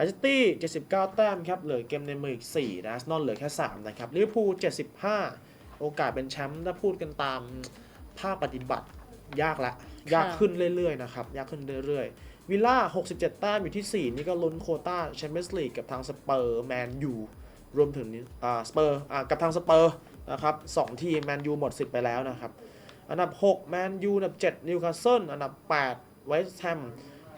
แมนซิตี้ 79 แต้มครับ เหลือเกมในมืออีก4นะอาร์เซนอลเหลือแค่ 3 นะครับลิเวอร์พูล 75 โอกาสเป็นแชมป์ถ้าพูดกันตามภาคปฏิบัติยากละ ยากขึ้นเรื่อยๆนะครับ ยากขึ้นเรื่อยๆ วิลล่า 67 แต้มอยู่ที่ 4 นี่ก็ลุ้นโควต้าแชมเปี้ยนส์ลีกกับทางสเปอร์แมนยูรวมถึงอ่าสเปอร์อ่ากับทางสเปอร์นะครับสองทีมแมนยูหมดสิทธิ์ไปแล้วนะครับ อันดับ 6 แมนยู อันดับ 7 นิวคาสเซิล อันดับ 8 เวสต์แฮม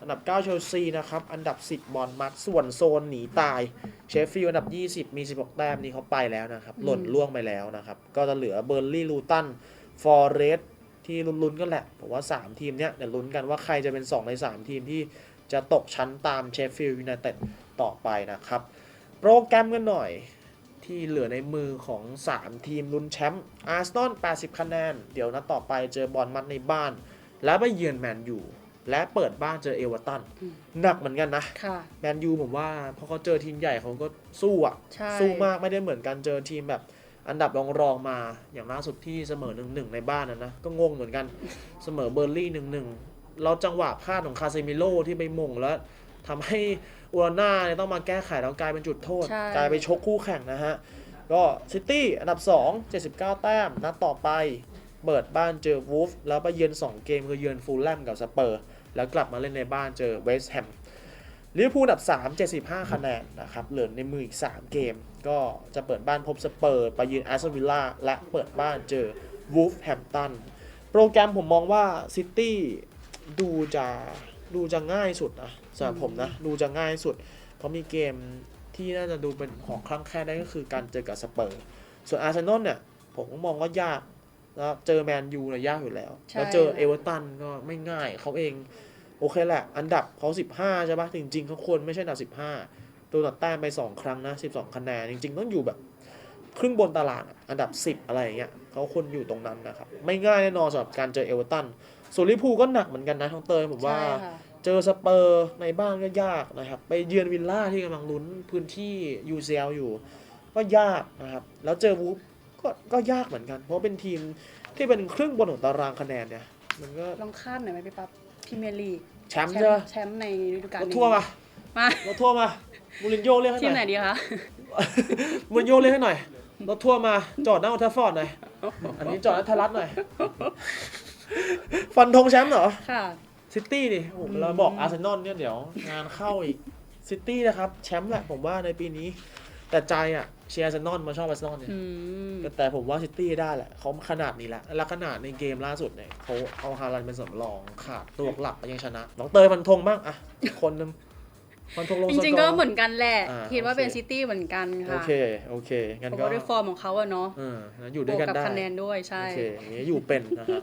อันดับ 9 เชลซีนะครับ อันดับ 10 บอลมัดส่วนโซนหนีตาย เชฟฟิลด์อันดับ 20 มี 16 แต้มนี่เขาไปแล้วนะครับ หล่นล่วงไปแล้วนะครับ ก็จะเหลือเบอร์ลี่ลูตัน ฟอร์เรสที่ลุ้นๆกันแหละผมว่า 3 ทีมเนี้ยเดี๋ยวลุ้นกันว่าใครจะเป็น 2 ใน 3 ทีมที่จะตกชั้นตามเชฟฟิลด์ยูไนเต็ดต่อไปนะครับ โปรแกรมกันหน่อยที่เหลือในมือของ 3 ทีมลุ้นแชมป์อาร์เซนอล80 คะแนน เดี๋ยวนัดต่อไปเจอบอลมัดในบ้าน แล้วไปเยือนแมนยู และเปิดบ้านเจอเอเวอร์ตันหนักเหมือนกันนะค่ะแมนยูผมว่าพอเขาเจอทีมใหญ่เขาก็สู้อะใช่สู้มากไม่ได้เหมือนกันเจอทีมแบบอันดับรองรองๆมาอย่างล่าสุดที่เสมอหนึ่งหนึ่งในบ้านนะนะก็งงเหมือนกันเสมอเบอร์ลี่หนึ่งหนึ่งเราจังหวะพลาดของคาเซมิโลที่ไปมงแล้วทำให้อูราน่าเนี่ยต้องมาแก้ไขแล้วกลายเป็นจุดโทษใช่กลายไปชกคู่แข่งนะฮะก็ซิตี้อันดับ 2 79 แต้มนัดต่อไป เปิดบ้านเจอวูฟแล้วไปเยือน 2 เกมคือเยือนฟูลแลมกับสเปอร์ แล้วกลับมาเล่นในบ้านเจอเวสต์แฮมลิเวอร์พูลอันดับ 3 75 คะแนนนะครับ เหลือในมืออีก 3 เกม ก็จะเปิดบ้านพบสเปอร์ไปยือนแอสตันวิลล่าและเปิดบ้านเจอวูฟแฮมตันโปรแกรมผมมองว่าซิตี้ดูจะดูจะง่ายสุดนะสำหรับผมนะ ดูจะง่ายสุด เพราะมีเกมที่น่าจะดูเป็นของคลั่งแคล้ได้ก็คือการเจอกับสเปอร์ ส่วนอาร์เซนอลเนี่ย ผมก็มองว่ายาก นะครับเจอแมนยูเนี่ยยากอยู่แล้วใช่แล้วเจอเอเวอร์ตันก็ไม่ง่ายเขาเอง โอเคแหละ อันดับเขา15ใช่ปะจริงๆเขาควรไม่ใช่อันดับ15ตัวตัดแต้มไป2ครั้งนะ12คะแนนจริง ๆ ต้องอยู่แบบ ครึ่งบนตารางอะอันดับ10อะไรอย่างเงี้ยเขาควรอยู่ตรงนั้นนะครับ ไม่ง่ายแน่นอนสำหรับการเจอเอเวอร์ตันส่วนลิเวอร์พูลก็หนักเหมือนกันนะท้องเตยผมว่าใช่ค่ะเจอสเปอร์ในบ้านก็ยากนะครับ ไปเยือนวิลล่าที่กำลังลุ้นพื้นที่ UCL อยู่ ก็ยากนะครับ แล้วเจอวูฟ ก็ก็ยากเหมือนกัน เพราะเป็นทีมที่เป็นครึ่งบนของตารางคะแนนเนี่ย มันก็ลองคาดหน่อยไหมพี่ปั๊บพรีเมียร์ลีกแชมป์ใช่ปะแชมป์ในฤดูกาลรถนี้ทั่วร์มามา รถทั่วร์มามูรินโญ่เรียกให้ทีมหไหนน่อยดีคะมูรินโญ่เรียกให้หน่อยรถทั่วร์มาจอดหน้าอัลเทอร์ฟอร์ดหน่อยอันนี้จอดหน้าไทยรัฐหน่อย ฟันธงแชมป์เหรอ ค่ะ ซิตี้ดิโอ้โหเราบอกอาร์เซนอลเนี่ยเดี๋ยว งานเข้าอีก ซิตี้นะครับ แชมป์แหละผมว่าในปีนี้ แต่ใจอะ เชียร์อาร์เซนอลมาชอบอาร์เซนอลเนี่ยอืมแต่แต่ผมว่าซิตี้ได้แหละเขาขนาดนี้แหละแล้วขนาดในเกมล่าสุดเนี่ยเขาเอาฮาลันเป็นสำรองขาดตัวหลักยังชนะน้องเตยฟันธงบ้างอะคนหนึงฟันธงลงจสกอริงๆก็เหมือนกันแหละอ่าคิดว่าโอเคเป็นซิตี้เหมือนกันโอค่ะเค โอเคงั้นเพราะก็ว่าด้วยฟอร์มของเขาอะเนาะเอองั้นอยู่บด้ววยกกันกับได้คะแนนด้วยใช่โอเคอย่างนี้อยู่เป็นนะครับ